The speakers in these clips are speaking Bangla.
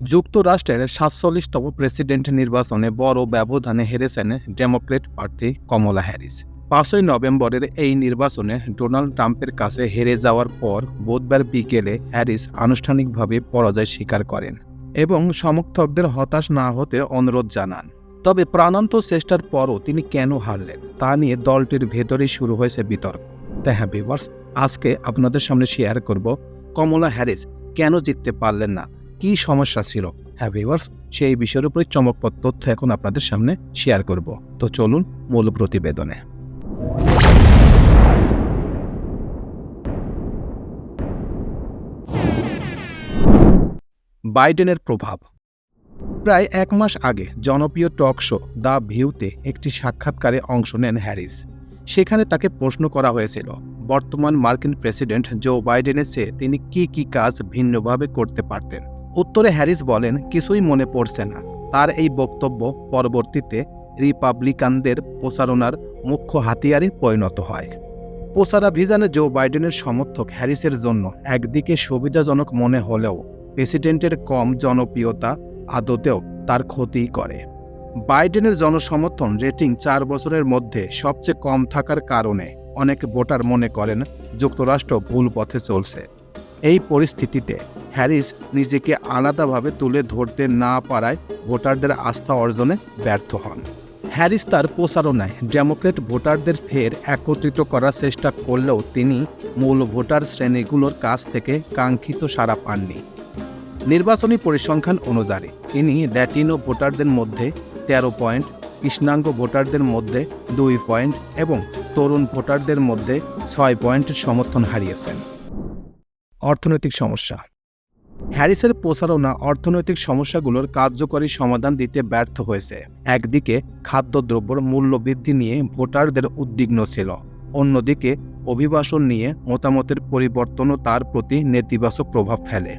যুক্তরাষ্ট্রের সাতচল্লিশতম প্রেসিডেন্ট নির্বাচনে বড় ব্যবধানে হেরেছেন ডেমোক্রেট প্রার্থী কমলা হ্যারিস। পাঁচই নভেম্বরের এই নির্বাচনে ডোনাল্ড ট্রাম্পের কাছে হেরে যাওয়ার পর বুধবার বিকেলে হ্যারিস আনুষ্ঠানিকভাবে পরাজয় স্বীকার করেন এবং সমর্থকদের হতাশ না হতে অনুরোধ জানান। তবে প্রাণান্ত চেষ্টার পরও তিনি কেন হারলেন তা নিয়ে দলটির ভেতরেই শুরু হয়েছে বিতর্ক। তাই হ্যাঁ বিভার্স আজকে আপনাদের সামনে শেয়ার করব কমলা হ্যারিস কেন জিততে পারলেন না। কি সমস্যা ছিল? হ্যাঁ ভিউয়ার্স সেই বিষয়ের উপরে চমকপ্রদ তথ্য এখন আপনাদের সামনে শেয়ার করব। তো চলুন মূল প্রতিবেদনে। বাইডেনের প্রভাব। প্রায় এক মাস আগে জনপ্রিয় টক শো দ্য ভিউতে একটি সাক্ষাৎকারে অংশ নেন হ্যারিস। সেখানে তাকে প্রশ্ন করা হয়েছিল, বর্তমান মার্কিন প্রেসিডেন্ট জো বাইডেনের চেয়ে তিনি কি কি কাজ ভিন্নভাবে করতে পারতেন? উত্তরে হ্যারিস বলেন, কিছুই মনে পড়ছে না। তার এই বক্তব্য পরবর্তীতে রিপাবলিকানদের প্রচারণার মুখ্য হাতিয়ারে পরিণত হয়। প্রচারাভিযানে জো বাইডেনের সমর্থক হ্যারিসের জন্য একদিকে সুবিধাজনক মনে হলেও প্রেসিডেন্টের কম জনপ্রিয়তা আদতেও তার ক্ষতি করে। বাইডেনের জনসমর্থন রেটিং চার বছরের মধ্যে সবচেয়ে কম থাকার কারণে অনেক ভোটার মনে করেন, যুক্তরাষ্ট্র ভুল পথে চলছে। এই পরিস্থিতিতে হ্যারিস নিজেকে আলাদাভাবে তুলে ধরতে না পারায় ভোটারদের আস্থা অর্জনে ব্যর্থ হন। হ্যারিস তার প্রচারণায় ডেমোক্রেট ভোটারদের ফের একত্রিত করার চেষ্টা করলেও তিনি মূল ভোটার শ্রেণীগুলোর কাছ থেকে কাঙ্ক্ষিত সাড়া পাননি। নির্বাচনী পরিসংখ্যান অনুযায়ী, তিনি ল্যাটিনো ভোটারদের মধ্যে তেরো পয়েন্ট, কৃষ্ণাঙ্গ ভোটারদের মধ্যে দুই পয়েন্ট এবং তরুণ ভোটারদের মধ্যে ছয় পয়েন্টের সমর্থন হারিয়েছেন। অর্থনৈতিক সমস্যা। হ্যারিসের প্রচারণা অর্থনৈতিক সমস্যাগুলোর কার্যকরী সমাধান দিতে ব্যর্থ হয়েছে। একদিকে খাদ্যদ্রব্যের মূল্য বৃদ্ধি নিয়ে ভোটারদের উদ্বিগ্ন ছিল। অন্যদিকে অভিবাসন নিয়ে মতামতের পরিবর্তনও তার প্রতি নেতিবাচক প্রভাব ফেলে।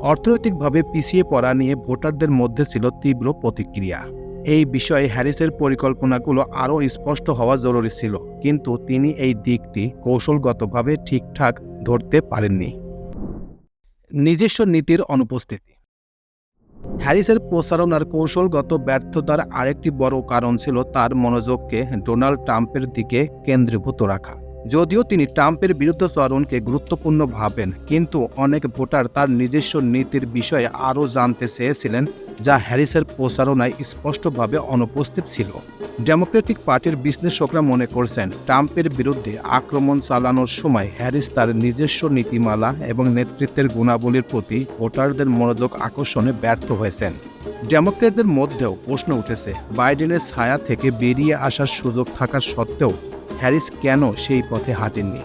অর্থনৈতিকভাবে পিছিয়ে পড়া নিয়ে ভোটারদের মধ্যে ছিল তীব্র প্রতিক্রিয়া। এই বিষয়ে হ্যারিসের পরিকল্পনাগুলো আরও স্পষ্ট হওয়া জরুরি ছিল, কিন্তু তিনি এই দিকটি কৌশলগতভাবে ঠিকঠাক ধরতে পারেননি। নিজস্ব নীতির অনুপস্থিতি। হ্যারিসের প্রচারণার কৌশলগত ব্যর্থতার আরেকটি বড় কারণ ছিল তার মনোযোগকে ডোনাল্ড ট্রাম্পের দিকে কেন্দ্রীভূত রাখা। যদিও তিনি ট্রাম্পের বিরুদ্ধচারণকে গুরুত্বপূর্ণ ভাবেন, কিন্তু অনেক ভোটার তার নিজস্ব নীতির বিষয়ে আরও জানতে চেয়েছিলেন, যা হ্যারিসের প্রচারণায় স্পষ্টভাবে অনুপস্থিত ছিল। ডেমোক্রেটিক পার্টির বিশ্লেষকরা মনে করছেন, ট্রাম্পের বিরুদ্ধে আক্রমণ চালানোর সময় হ্যারিস তার নিজস্ব নীতিমালা এবং নেতৃত্বের গুণাবলীর প্রতি ভোটারদের মনোযোগ আকর্ষণে ব্যর্থ হয়েছেন। ডেমোক্রেটদের মধ্যেও প্রশ্ন উঠেছে, বাইডেনের ছায়া থেকে বেরিয়ে আসার সুযোগ থাকা সত্ত্বেও হ্যারিস কেন সেই পথে হাঁটেননি?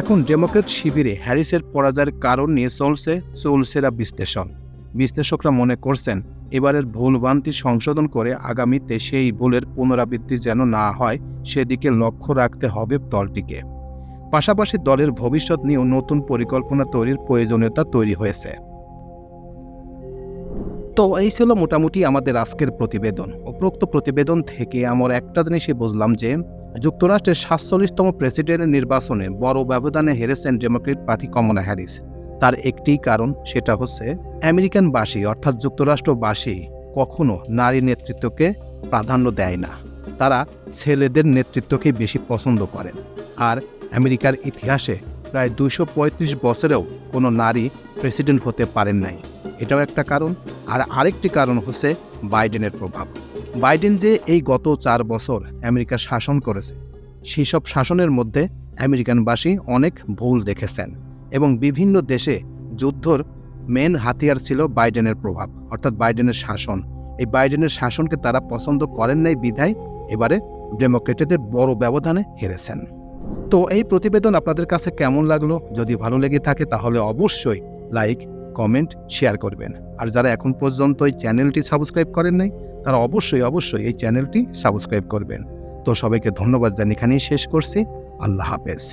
এখন ডেমোক্রেট শিবিরে হ্যারিসের পরাজয়ের কারণ নিয়ে চলছে চলছেরা বিশ্লেষণ। বিশ্লেষকরা মনে করছেন এবারের ভুলভ্রান্তি সংশোধন করে আগামীতে সেই ভুলের পুনরাবৃত্তি যেন না হয়, সেদিকে লক্ষ্য রাখতে হবে দলটিকে। পাশাপাশি দলের ভবিষ্যৎ নিয়েও নতুন পরিকল্পনা তৈরির প্রয়োজনীয়তা তৈরি হয়েছে। তো এই ছিল মোটামুটি আমাদের আজকের প্রতিবেদন। উপরোক্ত প্রতিবেদন থেকে আমার একটা জিনিসই বুঝলাম যে, যুক্তরাষ্ট্রের সাতচল্লিশতম প্রেসিডেন্টের নির্বাচনে বড় ব্যবধানে হেরেছেন ডেমোক্রেট পার্টি কমলা হ্যারিস। তার একটি কারণ সেটা হচ্ছে আমেরিকানবাসী অর্থাৎ যুক্তরাষ্ট্রবাসী কখনো নারী নেতৃত্বকে প্রাধান্য দেয় না। তারা ছেলেদের নেতৃত্বকেই বেশি পছন্দ করেন। আর আমেরিকার ইতিহাসে প্রায় দুশো পঁয়ত্রিশ বছরেও কোনো নারী প্রেসিডেন্ট হতে পারেন নাই। এটাও একটা কারণ। আর আরেকটি কারণ হচ্ছে বাইডেনের প্রভাব। বাইডেন যে এই গত চার বছর আমেরিকা শাসন করেছে সেই সব শাসনের মধ্যে আমেরিকানবাসী অনেক ভুল দেখেছেন। এবং বিভিন্ন দেশে যুদ্ধর মেন হাতিয়ার ছিল বাইডেনের প্রভাব, অর্থাৎ বাইডেনের শাসন। এই বাইডেনের শাসনকে তারা পছন্দ করেন নাই বিধায় এবারে ডেমোক্রেটদের বড় ব্যবধানে হেরেছেন। তো এই প্রতিবেদন আপনাদের কাছে কেমন লাগল? যদি ভালো লেগে থাকে তাহলে অবশ্যই লাইক কমেন্ট শেয়ার করবেন। আর যারা এখন পর্যন্ত এই চ্যানেলটি সাবস্ক্রাইব করেন নাই, তারা অবশ্যই অবশ্যই এই চ্যানেলটি সাবস্ক্রাইব করবেন। তো সবাইকে ধন্যবাদ জানি এখানেই শেষ করছি। আল্লাহ হাফেজ।